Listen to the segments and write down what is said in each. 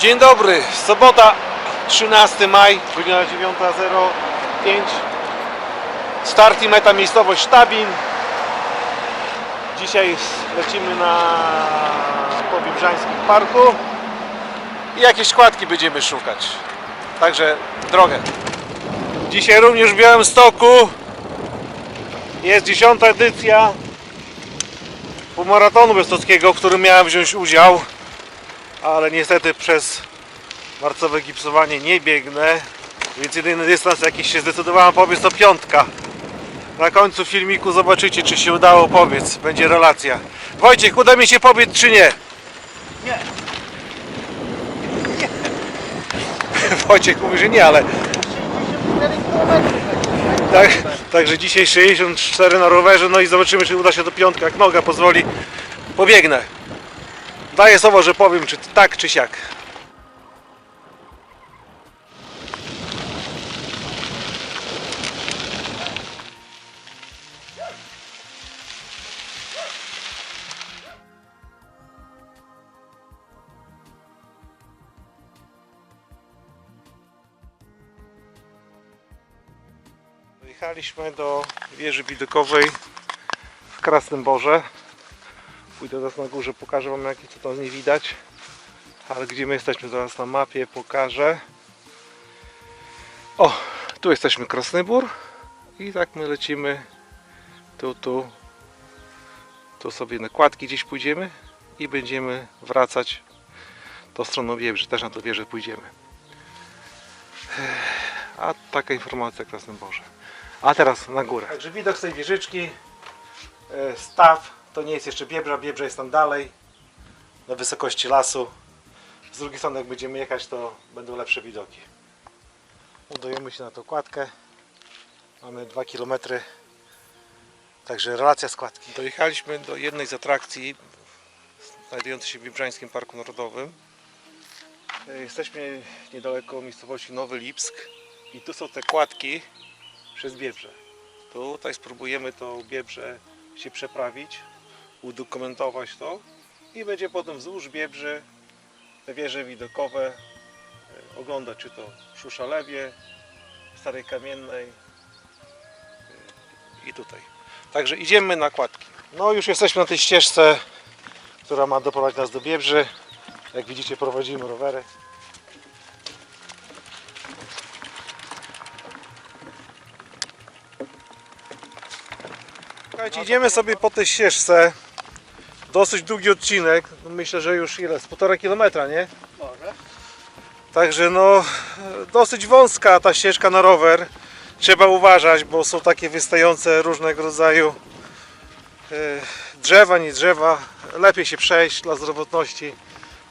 Dzień dobry, sobota 13 maj, godzina 9.05 Start i meta miejscowość Sztabin Dzisiaj lecimy na Powiebrzańskim Parku. I jakieś składki będziemy szukać. Także drogę. Dzisiaj również w Białymstoku jest dziesiąta edycja półmaratonu białostockiego, w którym miałem wziąć udział ale niestety przez marcowe gipsowanie nie biegnę więc jedyny dystans jaki się zdecydowałem pobiec to piątka. Na końcu filmiku zobaczycie czy się udało pobiec będzie relacja. Wojciech uda mi się pobiec czy nie? Nie. Wojciech mówi, że nie, ale tak, także dzisiaj 64 na rowerze no i zobaczymy czy uda się do piątka jak noga pozwoli pobiegnę daję słowo, że powiem czy tak czy siak Dojechaliśmy do wieży widokowej w Krasnym Borze. Pójdę teraz na górze, pokażę Wam jakie co tam nie widać. Ale gdzie my jesteśmy zaraz na mapie pokażę. O, tu jesteśmy Krasny Bór. I tak my lecimy tu, tu. Tu sobie nakładki gdzieś pójdziemy i będziemy wracać tą stroną wieży. Też na tą wieżę pójdziemy. A taka informacja Krasnym Borze. A teraz na górę. Także widok z tej wieżyczki, e, staw, to nie jest jeszcze Biebrza, Biebrza jest tam dalej, na wysokości lasu. Z drugiej strony jak będziemy jechać, to będą lepsze widoki. Udajemy się na tą kładkę. Mamy 2 km. Także relacja składki. Dojechaliśmy do jednej z atrakcji znajdującej się w Biebrzańskim Parku Narodowym. E, Jesteśmy niedaleko miejscowości Nowy Lipsk i tu są te kładki przez Biebrze. Tutaj spróbujemy to Biebrze się przeprawić, udokumentować to i będzie potem wzdłuż Biebrzy te wieże widokowe e, oglądać, czy to Szuszalewie, Starej Kamiennej e, i tutaj. Także idziemy na kładki. No już jesteśmy na tej ścieżce, która ma doprowadzić nas do Biebrzy. Jak widzicie prowadzimy rowery. Słuchajcie, idziemy sobie po tej ścieżce. Dosyć długi odcinek. No Myślę, że już ile? Z półtora kilometra, nie? Może. Także no dosyć wąska ta ścieżka na rower. Trzeba uważać, bo są takie wystające różnego rodzaju e, drzewa, nie drzewa. Lepiej się przejść dla zdrowotności.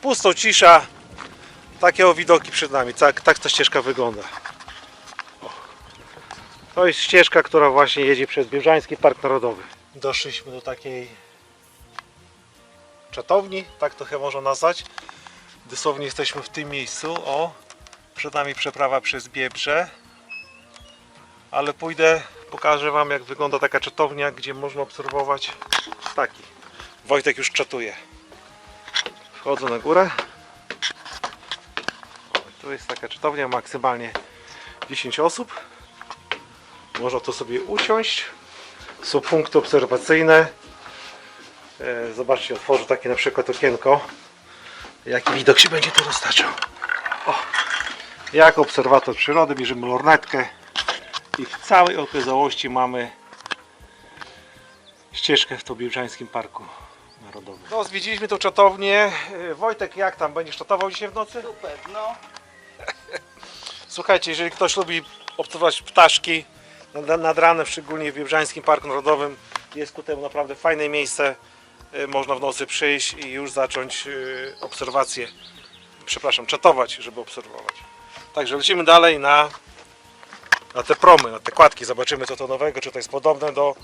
Pusto, cisza. Takie o widoki przed nami. Tak, tak ta ścieżka wygląda. To jest ścieżka, która właśnie jedzie przez Biebrzański Park Narodowy. Doszliśmy do takiej czatowni, tak to chyba można nazwać. Dosłownie jesteśmy w tym miejscu. O, przed nami przeprawa przez Biebrze. Ale pójdę, pokażę Wam jak wygląda taka czatownia, gdzie można obserwować ptaki. Wojtek już czatuje. Wchodzę na górę. Tu jest taka czatownia, maksymalnie 10 osób. Można tu sobie usiąść. Są punkty obserwacyjne. E, Zobaczcie, otworzę takie na przykład okienko. Jaki widok się będzie tu roztaczał. O, jak obserwator przyrody bierzemy lornetkę i w całej okazałości mamy ścieżkę w Tobiebrzańskim Parku Narodowym. No, zwiedziliśmy tą czatownię. E, Wojtek, jak tam? Będziesz czatował dzisiaj w nocy? Super, no. Słuchajcie, jeżeli ktoś lubi obserwować ptaszki nad, nad ranem, szczególnie w Biebrzańskim Parku Narodowym, jest ku temu naprawdę fajne miejsce. E, Można w nocy przyjść i już zacząć e, obserwację. Przepraszam, czatować, żeby obserwować. Także lecimy dalej na, na te promy, na te kładki. Zobaczymy co to nowego, czy to jest podobne do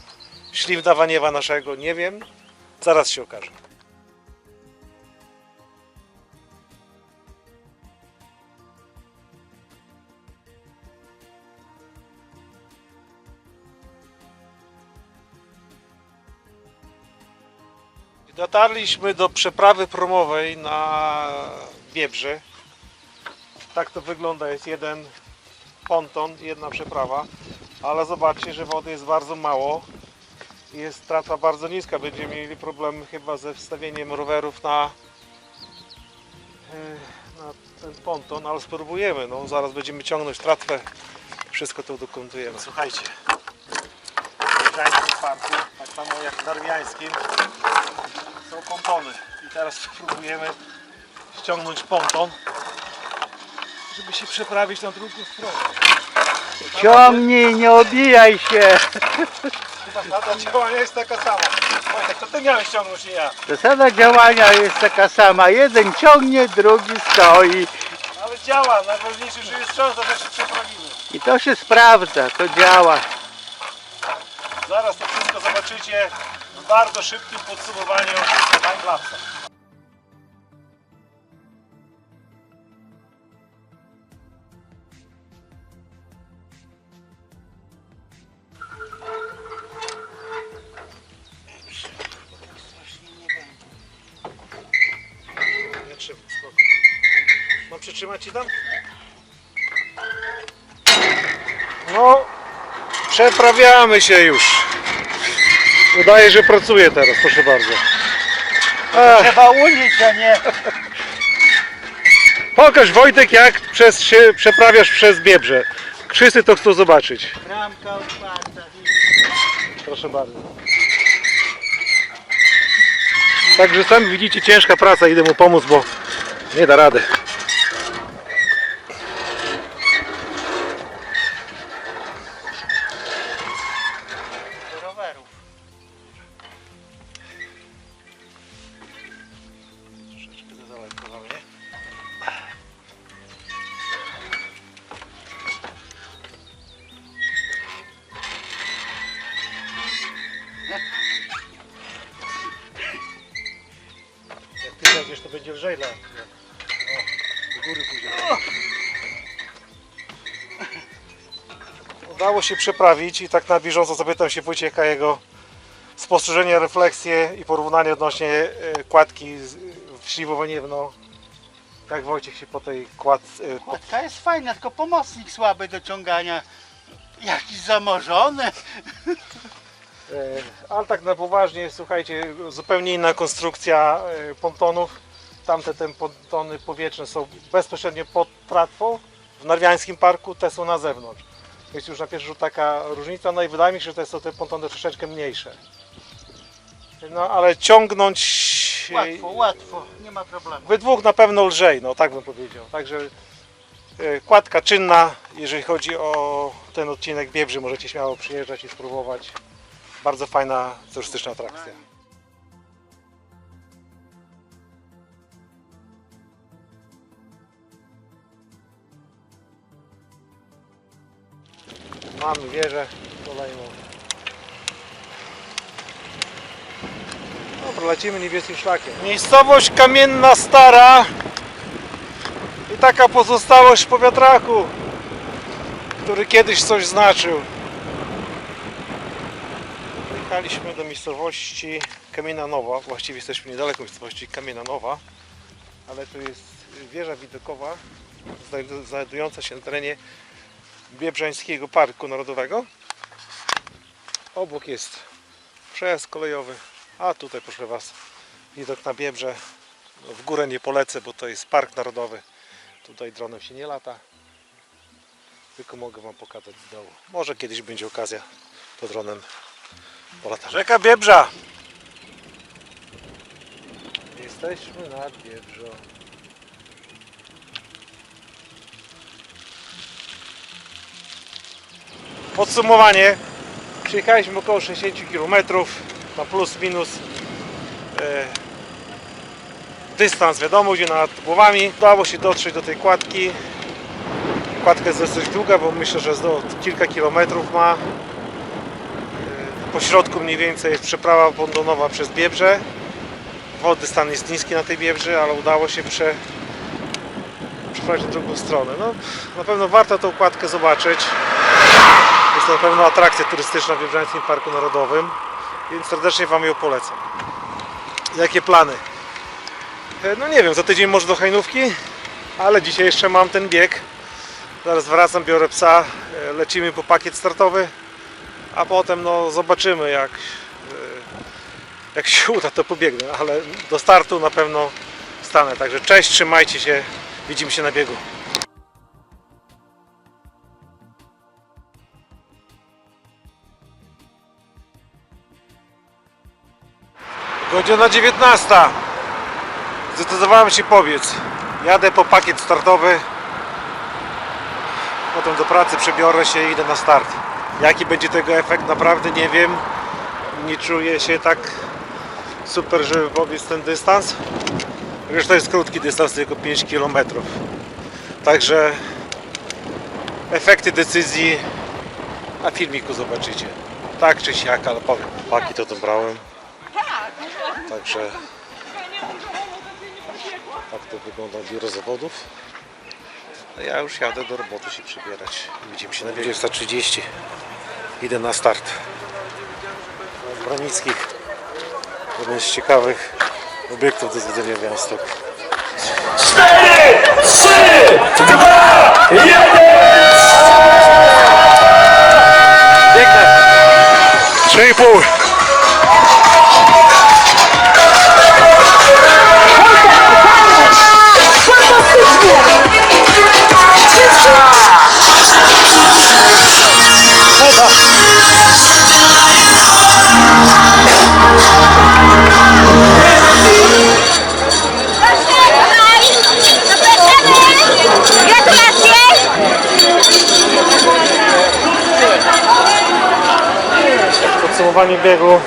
śliwna waniewa naszego. Nie wiem. Zaraz się okaże. Dotarliśmy do przeprawy promowej na Biebrzy. Tak to wygląda, jest jeden ponton, jedna przeprawa, ale zobaczcie, że wody jest bardzo mało. Jest strata bardzo niska, będziemy mieli problem chyba ze wstawieniem rowerów na, e, na ten ponton, ale spróbujemy, no zaraz będziemy ciągnąć tratwę, wszystko to udokumentujemy. Słuchajcie, w Bieżańskim Parku, tak samo jak w Narwiańskim, są pontony i teraz spróbujemy ściągnąć ponton, żeby się przeprawić na drugą stronę. Ciągnij, nie obijaj się. Zasada działania jest taka sama. Wojtek, to ty miałeś ciągnąć, nie ja. Zasada działania jest taka sama. Jeden ciągnie, drugi stoi. Ale działa, najważniejsze, że jest szansa, że się przeprawimy. I to się sprawdza, to działa. Zaraz to wszystko zobaczycie w bardzo szybkim podsumowaniu timelapsa. Nie spoko. Mam przytrzymać ci tam? No, Przeprawiamy się już. Udaje, że pracuje teraz, proszę bardzo. Ech, Trzeba ulić, a nie... pokaż Wojtek, jak przez się przeprawiasz przez Biebrze. Wszyscy to chcą zobaczyć. Bramka otwarta. Proszę bardzo. Także sami widzicie, ciężka praca, idę mu pomóc, bo nie da rady. Lżej dla... O, do góry pójdzie. Udało się przeprawić i tak na bieżąco zapytam się Wojciecha jego spostrzeżenia, refleksje i porównanie odnośnie e, kładki w Śliwowaniewno. Jak Wojciech się po tej kładce... e. Kładka jest fajna, tylko pomocnik słaby do ciągania. Jakiś zamorzony. E, Ale tak na poważnie, słuchajcie, zupełnie inna konstrukcja pontonów. Tamte te pontony powietrzne są bezpośrednio pod tratwą. W Narwiańskim Parku te są na zewnątrz. Jest już na pierwszy rzut taka różnica, no i wydaje mi się, że te są te pontony troszeczkę mniejsze. No ale ciągnąć... Łatwo, łatwo, nie ma problemu. We dwóch na pewno lżej, no tak bym powiedział. Także e, kładka czynna, jeżeli chodzi o ten odcinek Biebrzy, możecie śmiało przyjeżdżać i spróbować. Bardzo fajna turystyczna atrakcja. Mamy wieżę kolejną. Dobra, lecimy niebieskim szlakiem. Miejscowość Kamienna Stara i taka pozostałość po wiatraku, który kiedyś coś znaczył. Jechaliśmy do miejscowości Kamienna Nowa, właściwie jesteśmy niedaleko miejscowości Kamienna Nowa, ale tu jest wieża widokowa znajdu- znajdująca się na terenie Biebrzańskiego Parku Narodowego. Obok jest przejazd kolejowy, a tutaj proszę Was widok na Biebrze. No, W górę nie polecę, bo to jest park narodowy. Tutaj dronem się nie lata. Tylko mogę Wam pokazać z dołu. Może kiedyś będzie okazja, to dronem polatamy. Rzeka Biebrza! Jesteśmy nad Biebrzą. Podsumowanie. Przyjechaliśmy około 60 km na plus minus e, dystans wiadomo gdzie nad głowami. Udało się dotrzeć do tej kładki. Kładka jest dosyć długa bo myślę że do kilka kilometrów ma. E, po środku mniej więcej jest przeprawa pontonowa przez Biebrze. Wody stan jest niski na tej Biebrzy ale udało się prze, przeprowadzić w drugą stronę. No, na pewno warto tą kładkę zobaczyć jest to na pewno atrakcja turystyczna w Biebrzańskim Parku Narodowym więc serdecznie Wam ją polecam Jakie plany? E, No nie wiem, za tydzień może do Hajnówki, Ale dzisiaj jeszcze mam ten bieg. Zaraz wracam, biorę psa, e, lecimy po pakiet startowy, a potem no zobaczymy jak, e, jak się uda to pobiegnę, ale do startu na pewno stanę. Także cześć, trzymajcie się, widzimy się na biegu. Godzina 19. Zdecydowałem się pobiec. Jadę po pakiet startowy. Potem do pracy przebiorę się i idę na start. Jaki będzie tego efekt, naprawdę nie wiem. Nie czuję się tak super, żeby pobiec ten dystans. Wiesz, to jest krótki dystans, tylko 5 km. Także efekty decyzji na filmiku zobaczycie. Tak czy siak, ale powiem. Paki to dobrałem. Także tak to wygląda biuro zawodów. No ja już jadę do roboty się przybierać. Widzimy się na 20.30. Idę na start. Branickich. Jeden z ciekawych obiektów do zwiedzenia w Białymstoku. 4, 3, 2, 1! Piękne! 3,5 Podsumowanie biegu.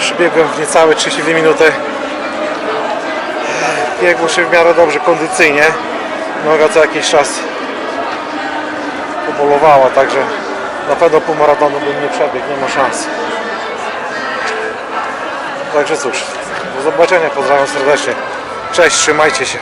Przybiegłem w niecałe 32 minuty. Biegło się w miarę dobrze kondycyjnie. Noga co jakiś czas pobolowała, także na pewno pół maratonu bym nie przebiegł, nie ma szans. Także cóż, do zobaczenia, pozdrawiam serdecznie. Cześć, trzymajcie się.